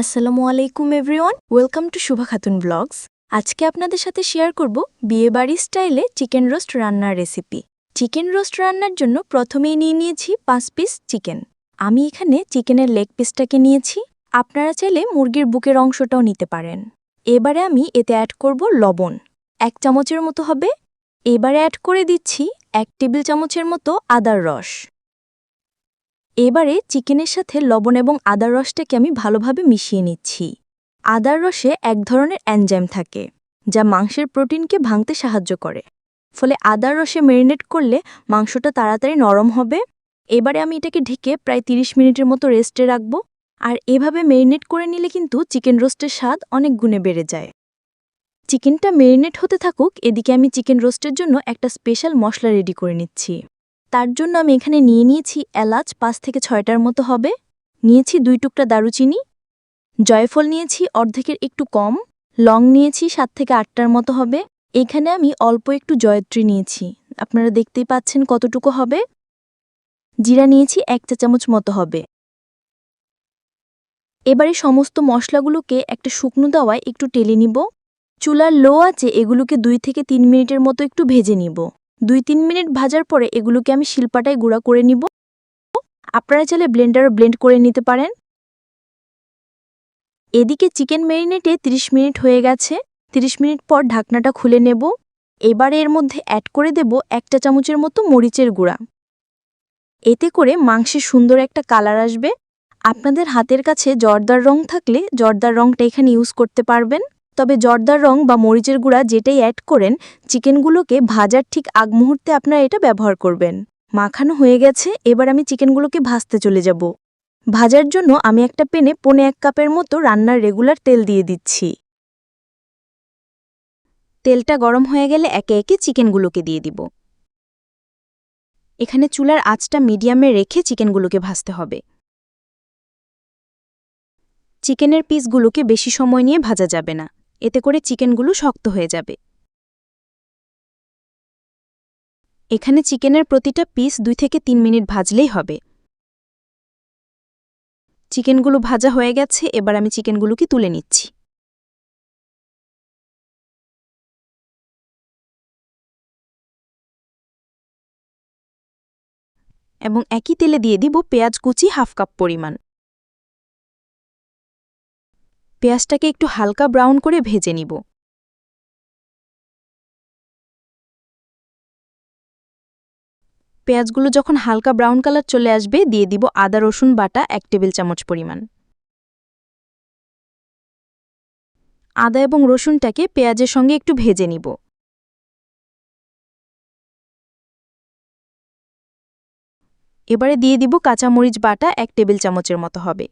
আসসালামু আলাইকুম everyone, welcome to Shuva Khatun blogs. আজকে আপনাদের সাথে শেয়ার করব বিয়েবাড়ি স্টাইলে চিকেন রোস্ট রান্নার রেসিপি। চিকেন রোস্ট রান্নার জন্য প্রথমেই নিয়ে নিয়েছি পাঁচ পিস চিকেন। আমি এখানে চিকেনের লেগ পিসটাকে নিয়েছি, আপনারা চাইলে মুরগির বুকের অংশটাও নিতে পারেন। এবারে আমি এতে অ্যাড করব লবণ, এক চামচের মতো হবে। এবারে অ্যাড করে দিচ্ছি এক টেবিল চামচের মতো আদার রস। এবারে চিকেনের সাথে লবণ এবং আদার রসটাকে আমি ভালোভাবে মিশিয়ে নিচ্ছি। আদার রসে এক ধরনের অ্যানজাইম থাকে, যা মাংসের প্রোটিনকে ভাঙতে সাহায্য করে। ফলে আদার রসে মেরিনেট করলে মাংসটা তাড়াতাড়ি নরম হবে। এবারে আমি এটাকে ঢেকে প্রায় ৩০ মিনিটের মতো রেস্টে রাখব। আর এভাবে মেরিনেট করে নিলে কিন্তু চিকেন রোস্টের স্বাদ অনেক গুণে বেড়ে যায়। চিকেনটা মেরিনেট হতে থাকুক, এদিকে আমি চিকেন রোস্টের জন্য একটা স্পেশাল মশলা রেডি করে নিচ্ছি। তার জন্য আমি এখানে নিয়ে নিয়েছি এলাচ, পাঁচ থেকে ছয়টার মতো হবে। নিয়েছি দুই টুকরা দারুচিনি। জয়ফল নিয়েছি অর্ধেকের একটু কম। লং নিয়েছি সাত থেকে আটটার মতো হবে। এখানে আমি অল্প একটু জয়ত্রী নিয়েছি। আপনারা দেখতেই পাচ্ছেন কতটুকু হবে। জিরা নিয়েছি এক চা চামচ মতো হবে। এবারে সমস্ত মশলাগুলোকে একটা শুকনো দাওয়ায় একটু টেলে নিব। চুলার লো আছে এগুলোকে দুই থেকে তিন মিনিটের মতো একটু ভেজে নিব। দুই তিন মিনিট ভাজার পরে এগুলোকে আমি শিলপাটায় গুঁড়া করে নিব। আপনারা চাইলে ব্লেন্ডারও ব্লেন্ড করে নিতে পারেন। এদিকে চিকেন ম্যারিনেটে 30 মিনিট হয়ে গেছে। 30 মিনিট পর ঢাকনাটা খুলে নেব। এবারে এর মধ্যে অ্যাড করে দেব একটা চামচের মতো মরিচের গুঁড়া। এতে করে মাংসের সুন্দর একটা কালার আসবে। আপনাদের হাতের কাছে জর্দার রং থাকলে জর্দার রংটা এখানে ইউজ করতে পারবেন। তবে জর্দার রং বা মরিচের গুঁড়া যেটাই অ্যাড করেন, চিকেনগুলোকে ভাজার ঠিক আগ মুহূর্তে আপনারা এটা ব্যবহার করবেন। মাখানো হয়ে গেছে, এবার আমি চিকেনগুলোকে ভাজতে চলে যাব। ভাজার জন্য আমি একটা পেনে পনে এক কাপের মতো রান্নার রেগুলার তেল দিয়ে দিচ্ছি। তেলটা গরম হয়ে গেলে একে একে চিকেনগুলোকে দিয়ে দিব। এখানে চুলার আঁচটা মিডিয়ামে রেখে চিকেনগুলোকে ভাজতে হবে। চিকেনের পিসগুলোকে বেশি সময় নিয়ে ভাজা যাবে না। এতে করে চিকেনগুলো শক্ত হয়ে যাবে। এখানে চিকেনের প্রতিটা পিস দুই থেকে তিন মিনিট ভাজলেই হবে। চিকেনগুলো ভাজা হয়ে গেছে, এবার আমি চিকেনগুলোকে তুলে নিচ্ছি। এবং একই তেলে দিয়ে দিব পেঁয়াজ কুচি হাফ কাপ পরিমাণ। পেঁয়াজটাকে একটু হালকা ব্রাউন করে ভেজে নিব। পেঁয়াজগুলো যখন হালকা ব্রাউন কালার চলে আসবে, দিয়ে দিব আদা, রসুন বাটা এক টেবিল চামচ পরিমাণ। আদা এবং রসুনটাকে পেঁয়াজের সঙ্গে একটু ভেজে নিব। এবারে দিয়ে দিব কাঁচামরিচ বাটা এক টেবিল চামচের মতো হবে।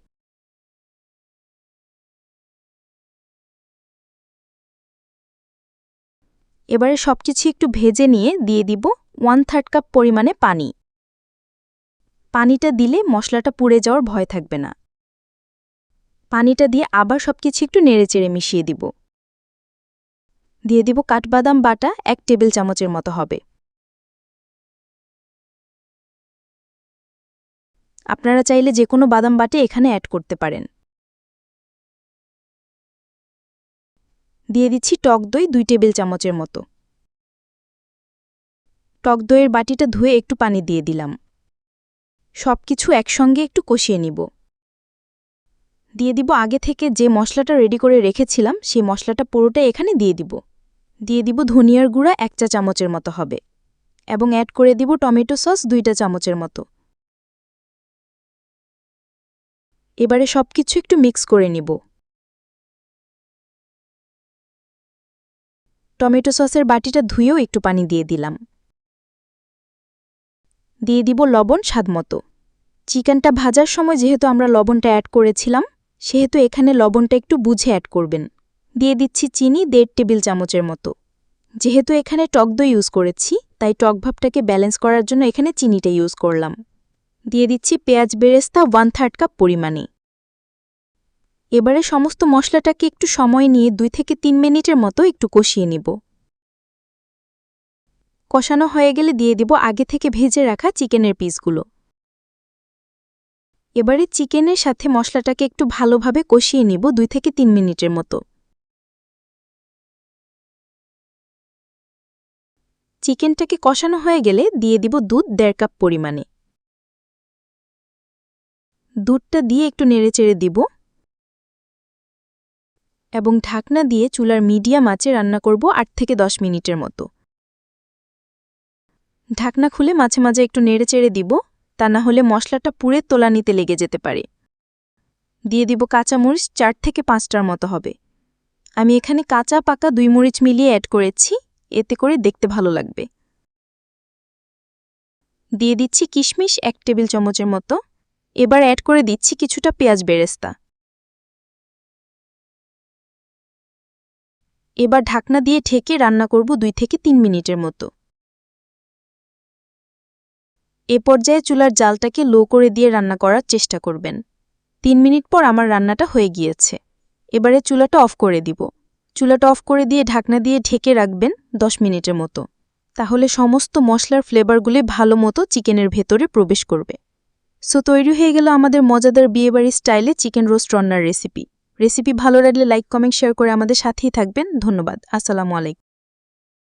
এবারে সব কিছু একটু ভেজে নিয়ে দিয়ে দিব ওয়ান থার্ড কাপ পরিমাণে পানি। পানিটা দিলে মশলাটা পুড়ে যাওয়ার ভয় থাকবে না। পানিটা দিয়ে আবার সব কিছু একটু নেড়েচেড়ে মিশিয়ে দিব। দিয়ে দিব কাঠবাদাম বাটা এক টেবিল চামচের মতো হবে। আপনারা চাইলে যে কোনো বাদাম বাটে এখানে অ্যাড করতে পারেন। দিয়ে দিচ্ছি টক দই দুই টেবিল চামচের মতো। টক দইয়ের বাটিটা ধুয়ে একটু পানি দিয়ে দিলাম। সব কিছু একসঙ্গে একটু কষিয়ে নিব। দিয়ে দিব আগে থেকে যে মশলাটা রেডি করে রেখেছিলাম, সেই মশলাটা পুরোটা এখানে দিয়ে দিব। দিয়ে দিব ধনিয়ার গুঁড়া এক চা চামচের মতো হবে এবং অ্যাড করে দিব টমেটো সস দুইটা চামচের মতো। এবারে সব কিছু একটু মিক্স করে নিব। টমেটো সসের বাটিটা ধুয়েও একটু পানি দিয়ে দিলাম। দিয়ে দিব লবণ স্বাদমতো চিকেনটা ভাজার সময় যেহেতু আমরা লবণটা অ্যাড করেছিলাম, সেহেতু এখানে লবণটা একটু বুঝে অ্যাড করবেন। দিয়ে দিচ্ছি চিনি দেড় টেবিল চামচের মতো। যেহেতু এখানে টক দই ইউজ করেছি, তাই টক ভাবটাকে ব্যালেন্স করার জন্য এখানে চিনিটা ইউজ করলাম। দিয়ে দিচ্ছি পেঁয়াজ বেরেস্তা ওয়ান থার্ড কাপ পরিমাণে। এবারে সমস্ত মশলাটাকে একটু সময় নিয়ে দুই থেকে তিন মিনিটের মতো একটু কষিয়ে নিব। কষানো হয়ে গেলে দিয়ে দিব আগে থেকে ভেজে রাখা চিকেনের পিসগুলো। এবারে চিকেনের সাথে মশলাটাকে একটু ভালোভাবে কষিয়ে নিব দুই থেকে তিন মিনিটের মতো। চিকেনটাকে কষানো হয়ে গেলে দিয়ে দিব দুধ দেড় কাপ পরিমাণে। দুধটা দিয়ে একটু নেড়েচেড়ে দিব। এবং ঢাকনা দিয়ে চুলার মিডিয়াম আঁচে রান্না করব আট থেকে দশ মিনিটের মতো। ঢাকনা খুলে মাঝে মাঝে একটু নেড়েচেড়ে দিব, তা না হলে মশলাটা পুড়ে তোলানিতে লেগে যেতে পারে। দিয়ে দিব কাঁচামরিচ চার থেকে পাঁচটার মতো হবে। আমি এখানে কাঁচা, পাকা দুই মরিচ মিলিয়ে অ্যাড করেছি, এতে করে দেখতে ভালো লাগবে। দিয়ে দিচ্ছি কিশমিশ এক টেবিল চামচের মতো। এবার অ্যাড করে দিচ্ছি কিছুটা পেঁয়াজ বেরেস্তা। এবার ঢাকনা দিয়ে ঢেকে রান্না করব দুই থেকে তিন মিনিটের মতো। এ পর্যায়ে চুলার জালটাকে লো করে দিয়ে রান্না করার চেষ্টা করবেন। তিন মিনিট পর আমার রান্নাটা হয়ে গিয়েছে। এবারে চুলাটা অফ করে দিব। চুলাটা অফ করে দিয়ে ঢাকনা দিয়ে ঢেকে রাখবেন দশ মিনিটের মতো। তাহলে সমস্ত মশলার ফ্লেভারগুলি ভালো মতো চিকেনের ভেতরে প্রবেশ করবে। সো তৈরি হয়ে গেল আমাদের মজাদার বিয়েবাড়ির স্টাইলে চিকেন রোস্ট রান্নার রেসিপি। রেসিপি ভালো লাগলে লাইক কমেন্ট শেয়ার করে আমাদের সাথেই থাকবেন। ধন্যবাদ। আসসালামু আলাইকুম।